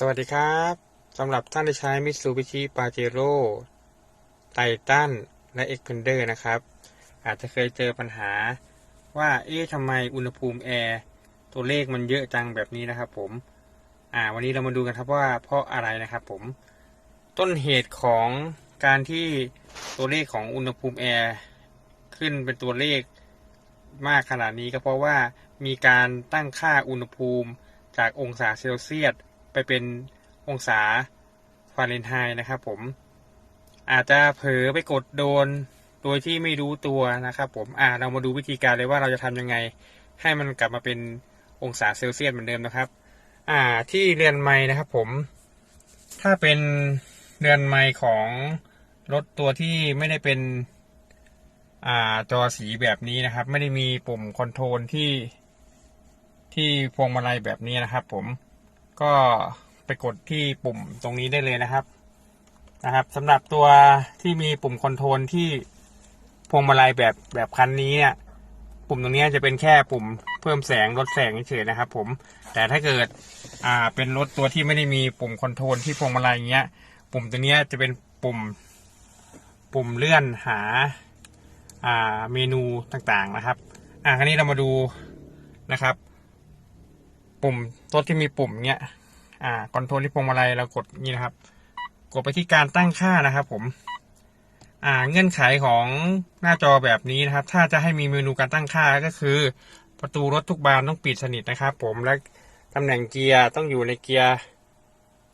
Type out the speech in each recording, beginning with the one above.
สวัสดีครับสำหรับท่านที่ใช้ Mitsubishi Pajero Titan และ Xpander นะครับ อาจจะเคยเจอปัญหาว่า เอ๊ะทำไมอุณหภูมิแอร์ตัวเลขมันเยอะจังแบบนี้นะครับผม อ่า วันนี้เรามาดูกันครับว่าเพราะอะไรนะครับผม ต้นเหตุของการที่ตัวเลขของอุณหภูมิแอร์ขึ้นเป็นตัวเลขมากขนาดนี้ก็เพราะว่ามีการตั้งค่าอุณหภูมิจากองศาเซลเซียส ไปเป็นองศาฟาเรนไฮต์นะครับผม อาจจะเผลอไปกดโดนโดยที่ไม่รู้ตัวนะครับผมอ่าเรามาดูวิธีการเลยว่าเราจะทำยังไง ให้มันกลับมาเป็นองศาเซลเซียสเหมือนเดิมนะครับ อ่าที่เรือนไม้นะครับผม ถ้าเป็นเรือนไม้ของรถตัวที่ไม่ได้เป็นอ่าจอสีแบบนี้นะครับ ไม่ได้มีปุ่มคอนโทรลที่ที่พวงมาลัยแบบนี้นะครับผม ก็ไปกดที่ปุ่มตรงนี้ได้เลยนะครับนะครับสำหรับตัวที่มีปุ่มคอนโทรลที่พวงมาลัยแบบแบบคันนี้เนี่ยปุ่มตรงนี้จะเป็นแค่ปุ่มเพิ่มแสงลดแสงเฉยๆนะครับ ผม แต่ถ้าเกิดอ่าเป็นรถตัวที่ไม่ได้มีปุ่มคอนโทรลที่พวงมาลัยอย่างเงี้ย ปุ่มตัวนี้จะเป็นปุ่มปุ่มเลื่อนหาอ่าเมนูต่างๆนะครับ อ่าคราวนี้เรามาดูนะครับ ปุ่มรถที่มีปุ่มเนี้ย อ่าคอนโทรลที่พวงมาลัยเรากดนี่นะครับ กดไปที่การตั้งค่านะครับ ผม อ่า เงื่อนไขของหน้าจอแบบนี้นะครับ ถ้าจะให้มีเมนูการตั้งค่าก็คือ ประตูรถทุกบานต้องปิดสนิทนะครับ ผมและตำแหน่งเกียร์ต้องอยู่ในเกียร์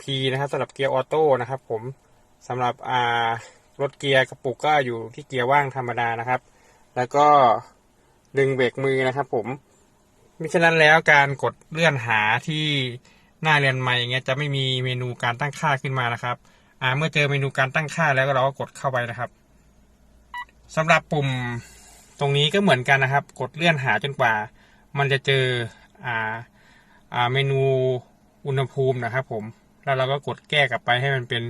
P นะครับสำหรับเกียร์ออโต้นะครับ ผมสำหรับอ่ารถเกียร์กระปุกก็อยู่ที่เกียร์ว่างธรรมดานะครับ แล้วก็ดึงเบรกมือนะครับ ผม มิฉะนั้นแล้วการกดเลื่อนหาที่หน้าเรียนใหม่อย่างเงี้ยจะไม่มีเมนูการตั้งค่าขึ้นมานะครับ อ่า เมื่อเจอเมนูการตั้งค่าแล้วเราก็กดเข้าไปนะครับสำหรับปุ่มตรงนี้ก็เหมือนกันนะครับ กดเลื่อนหาจนกว่า มันจะเจออ่าอ่าเมนูอุณหภูมินะครับ ผม แล้วเราก็กดแก้กลับไปให้มันเป็น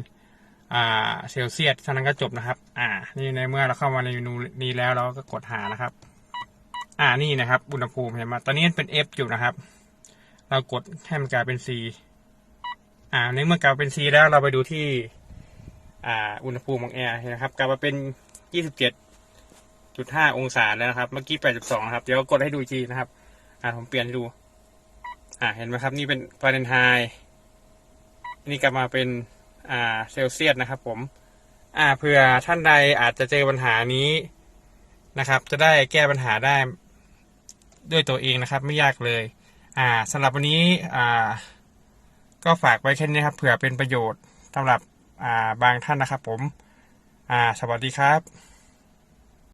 อ่าเซลเซียสเท่านั้นก็จบนะครับ อ่า นี่ในเมื่อเราเข้ามาในเมนูนี้แล้วเราก็กดหานะครับ อ่านี่นะครับ อุณหภูมิเห็นไหมตอนนี้เป็น F อยู่นะครับ เรากดให้มันกลายเป็น C อ่าในเมื่อกลายเป็น C แล้วเราไปดูที่ อ่า อุณหภูมิของแอร์นะครับกลับมาเป็น 27.5 องศาแล้วนะครับ เมื่อกี้ 82 ครับ เดี๋ยวกดให้ดูอีกทีนะครับ อ่าผมเปลี่ยนให้ดู อ่าเห็นไหมครับนี่เป็นฟาเรนไฮต์นี่กลับมาเป็นอ่าเซลเซียสนะครับ ผม อ่าเผื่อท่านใดอาจจะเจอปัญหานี้นะครับ จะได้แก้ปัญหาได้ ด้วยตัวเองนะครับ ไม่ยากเลย อ่าสำหรับวันนี้อ่าก็ฝากไว้แค่นี้ครับเผื่อเป็นประโยชน์สำหรับอ่าบางท่านนะครับผม อ่า สวัสดีครับ